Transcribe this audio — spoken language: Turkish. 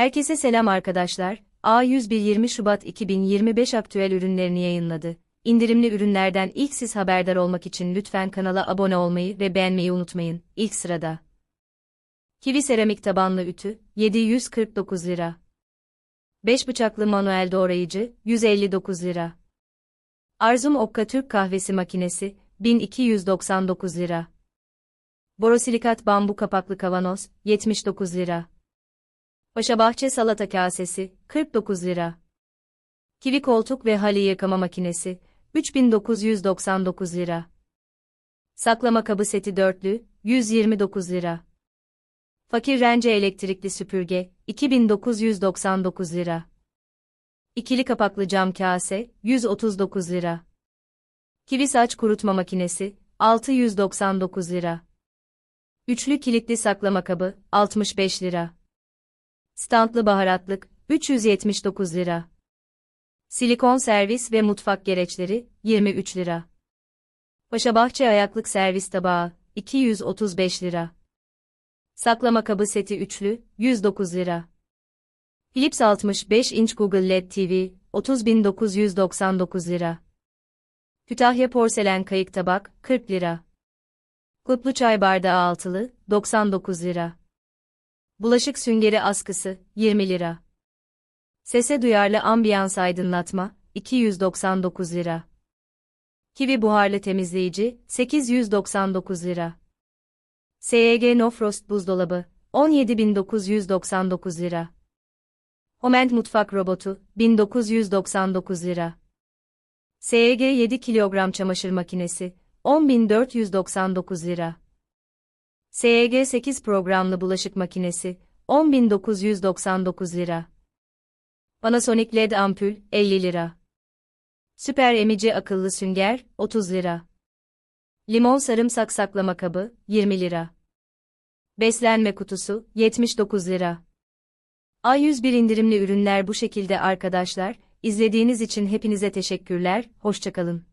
Herkese selam arkadaşlar. A101 20 Şubat 2025 aktüel ürünlerini yayınladı. İndirimli ürünlerden ilk siz haberdar olmak için lütfen kanala abone olmayı ve beğenmeyi unutmayın. İlk sırada. Kivi seramik tabanlı ütü 749 lira. 5 bıçaklı manuel doğrayıcı 159 lira. Arzum Okka Türk kahvesi makinesi 1299 lira. Borosilikat bambu kapaklı kavanoz 79 lira. Paşabahçe salata kasesi 49 lira. Kivi koltuk ve halı yıkama makinesi 3999 lira. Saklama kabı seti dörtlü 129 lira. Fakir rence elektrikli süpürge 2999 lira. İkili kapaklı cam kase 139 lira. Kivi saç kurutma makinesi 699 lira. Üçlü kilitli saklama kabı 65 lira. Standlı baharatlık 379 lira. Silikon servis ve mutfak gereçleri 23 lira. Paşabahçe ayaklık servis tabağı 235 lira. Saklama kabı seti üçlü 109 lira. Philips 65 inç Google LED TV 30.999 lira. Kütahya porselen kayık tabak 40 lira. Kutlu çay bardağı altılı 99 lira. Bulaşık süngeri askısı 20 lira. Sese duyarlı ambiyans aydınlatma 299 lira. Kivi buharlı temizleyici 899 lira. SYG No Frost buzdolabı 17.999 lira. Homent mutfak robotu 1999 lira. SYG 7 kilogram çamaşır makinesi 10.499 lira. SYG 8 programlı bulaşık makinesi 10.999 lira. Panasonic LED ampul 50 lira. Süper emici akıllı sünger 30 lira. Limon sarımsak saklama kabı 20 lira. Beslenme kutusu 79 lira. A101 indirimli ürünler bu şekilde arkadaşlar. İzlediğiniz için hepinize teşekkürler. Hoşçakalın.